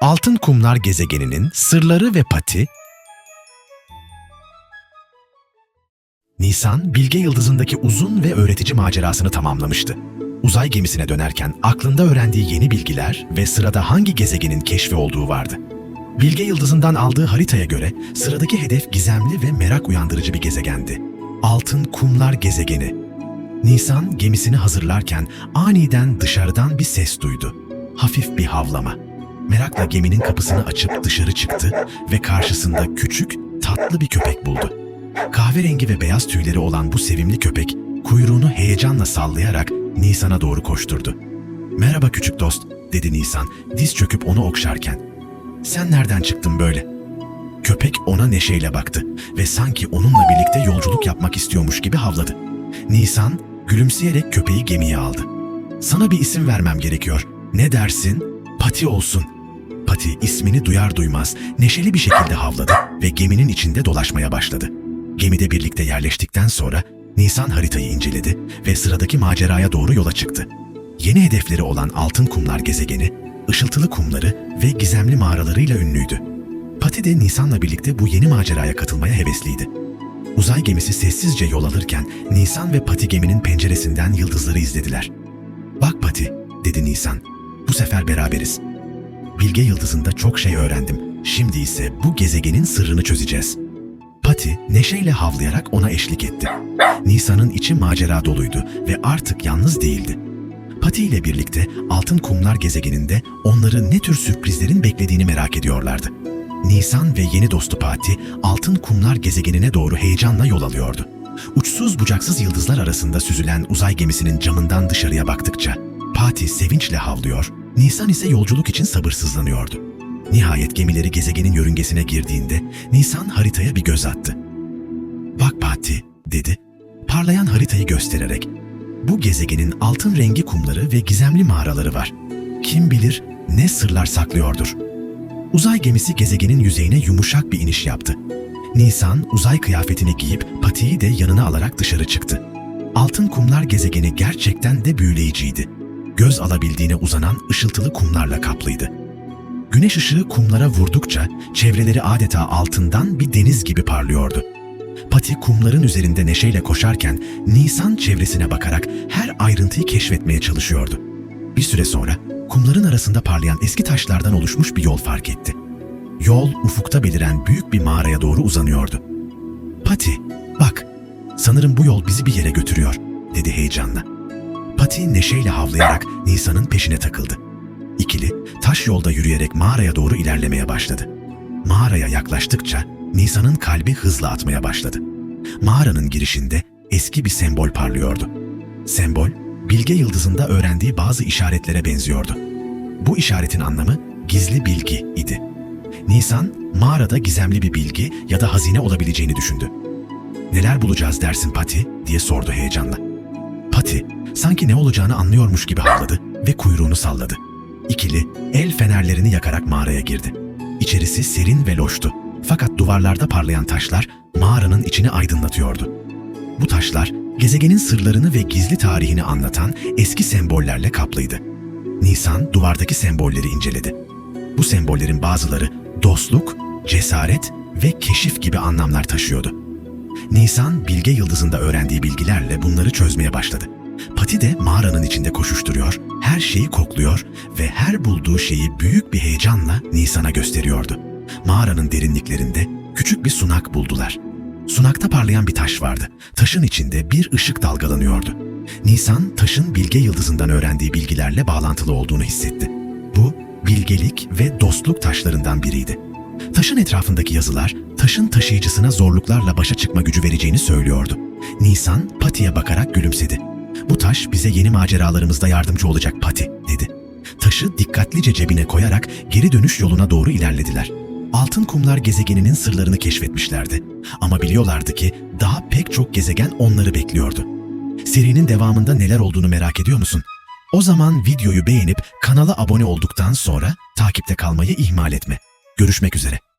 Altın Kumlar gezegeninin sırları ve pati Nisan, Bilge Yıldızı'ndaki uzun ve öğretici macerasını tamamlamıştı. Uzay gemisine dönerken aklında öğrendiği yeni bilgiler ve sırada hangi gezegenin keşfi olduğu vardı. Bilge Yıldızı'ndan aldığı haritaya göre sıradaki hedef gizemli ve merak uyandırıcı bir gezegendi. Altın Kumlar gezegeni. Nisan gemisini hazırlarken aniden dışarıdan bir ses duydu. Hafif bir havlama. Merakla geminin kapısını açıp dışarı çıktı ve karşısında küçük, tatlı bir köpek buldu. Kahverengi ve beyaz tüyleri olan bu sevimli köpek kuyruğunu heyecanla sallayarak Nisan'a doğru koşturdu. "Merhaba küçük dost." dedi Nisan, diz çöküp onu okşarken. "Sen nereden çıktın böyle?" Köpek ona neşeyle baktı ve sanki onunla birlikte yolculuk yapmak istiyormuş gibi havladı. Nisan gülümseyerek köpeği gemiye aldı. "Sana bir isim vermem gerekiyor. Ne dersin?" "Pati olsun." Pati ismini duyar duymaz neşeli bir şekilde havladı ve geminin içinde dolaşmaya başladı. Gemide birlikte yerleştikten sonra Nisan haritayı inceledi ve sıradaki maceraya doğru yola çıktı. Yeni hedefleri olan Altın Kumlar gezegeni, ışıltılı kumları ve gizemli mağaralarıyla ünlüydü. Pati de Nisan'la birlikte bu yeni maceraya katılmaya hevesliydi. Uzay gemisi sessizce yol alırken Nisan ve Pati geminin penceresinden yıldızları izlediler. "Bak Pati," dedi Nisan. "Bu sefer beraberiz. Bilge Yıldızı'nda çok şey öğrendim. Şimdi ise bu gezegenin sırrını çözeceğiz." Pati neşeyle havlayarak ona eşlik etti. Nisan'ın içi macera doluydu ve artık yalnız değildi. Pati ile birlikte Altın Kumlar gezegeninde onları ne tür sürprizlerin beklediğini merak ediyorlardı. Nisan ve yeni dostu Pati, Altın Kumlar gezegenine doğru heyecanla yol alıyordu. Uçsuz bucaksız yıldızlar arasında süzülen uzay gemisinin camından dışarıya baktıkça Pati sevinçle havlıyor, Nisan ise yolculuk için sabırsızlanıyordu. Nihayet gemileri gezegenin yörüngesine girdiğinde Nisan haritaya bir göz attı. "Bak Pati," dedi. Parlayan haritayı göstererek. "Bu gezegenin altın rengi kumları ve gizemli mağaraları var. Kim bilir ne sırlar saklıyordur." Uzay gemisi gezegenin yüzeyine yumuşak bir iniş yaptı. Nisan uzay kıyafetini giyip Pati'yi de yanına alarak dışarı çıktı. Altın kumlar gezegeni gerçekten de büyüleyiciydi. Göz alabildiğine uzanan ışıltılı kumlarla kaplıydı. Güneş ışığı kumlara vurdukça çevreleri adeta altından bir deniz gibi parlıyordu. Pati kumların üzerinde neşeyle koşarken Nisan çevresine bakarak her ayrıntıyı keşfetmeye çalışıyordu. Bir süre sonra kumların arasında parlayan eski taşlardan oluşmuş bir yol fark etti. Yol ufukta beliren büyük bir mağaraya doğru uzanıyordu. Pati, bak, sanırım bu yol bizi bir yere götürüyor, dedi heyecanla. Pati neşeyle havlayarak Nisan'ın peşine takıldı. İkili taş yolda yürüyerek mağaraya doğru ilerlemeye başladı. Mağaraya yaklaştıkça Nisan'ın kalbi hızla atmaya başladı. Mağaranın girişinde eski bir sembol parlıyordu. Sembol, Bilge Yıldızı'nda öğrendiği bazı işaretlere benziyordu. Bu işaretin anlamı gizli bilgi idi. Nisan, mağarada gizemli bir bilgi ya da hazine olabileceğini düşündü. Neler bulacağız dersin Pati diye sordu heyecanla. Pati sanki ne olacağını anlıyormuş gibi havladı ve kuyruğunu salladı. İkili el fenerlerini yakarak mağaraya girdi. İçerisi serin ve loştu. Fakat duvarlarda parlayan taşlar mağaranın içini aydınlatıyordu. Bu taşlar gezegenin sırlarını ve gizli tarihini anlatan eski sembollerle kaplıydı. Nisan duvardaki sembolleri inceledi. Bu sembollerin bazıları dostluk, cesaret ve keşif gibi anlamlar taşıyordu. Nisan bilge yıldızında öğrendiği bilgilerle bunları çözmeye başladı. Pati de mağaranın içinde koşuşturuyor, her şeyi kokluyor ve her bulduğu şeyi büyük bir heyecanla Nisan'a gösteriyordu. Mağaranın derinliklerinde küçük bir sunak buldular. Sunakta parlayan bir taş vardı. Taşın içinde bir ışık dalgalanıyordu. Nisan, taşın bilge yıldızından öğrendiği bilgilerle bağlantılı olduğunu hissetti. Bu, bilgelik ve dostluk taşlarından biriydi. Taşın etrafındaki yazılar, taşın taşıyıcısına zorluklarla başa çıkma gücü vereceğini söylüyordu. Nisan, Pati'ye bakarak gülümsedi. Bu taş bize yeni maceralarımızda yardımcı olacak Pati, dedi. Taşı dikkatlice cebine koyarak geri dönüş yoluna doğru ilerlediler. Altın kumlar gezegeninin sırlarını keşfetmişlerdi. Ama biliyorlardı ki daha pek çok gezegen onları bekliyordu. Serinin devamında neler olduğunu merak ediyor musun? O zaman videoyu beğenip kanala abone olduktan sonra takipte kalmayı ihmal etme. Görüşmek üzere.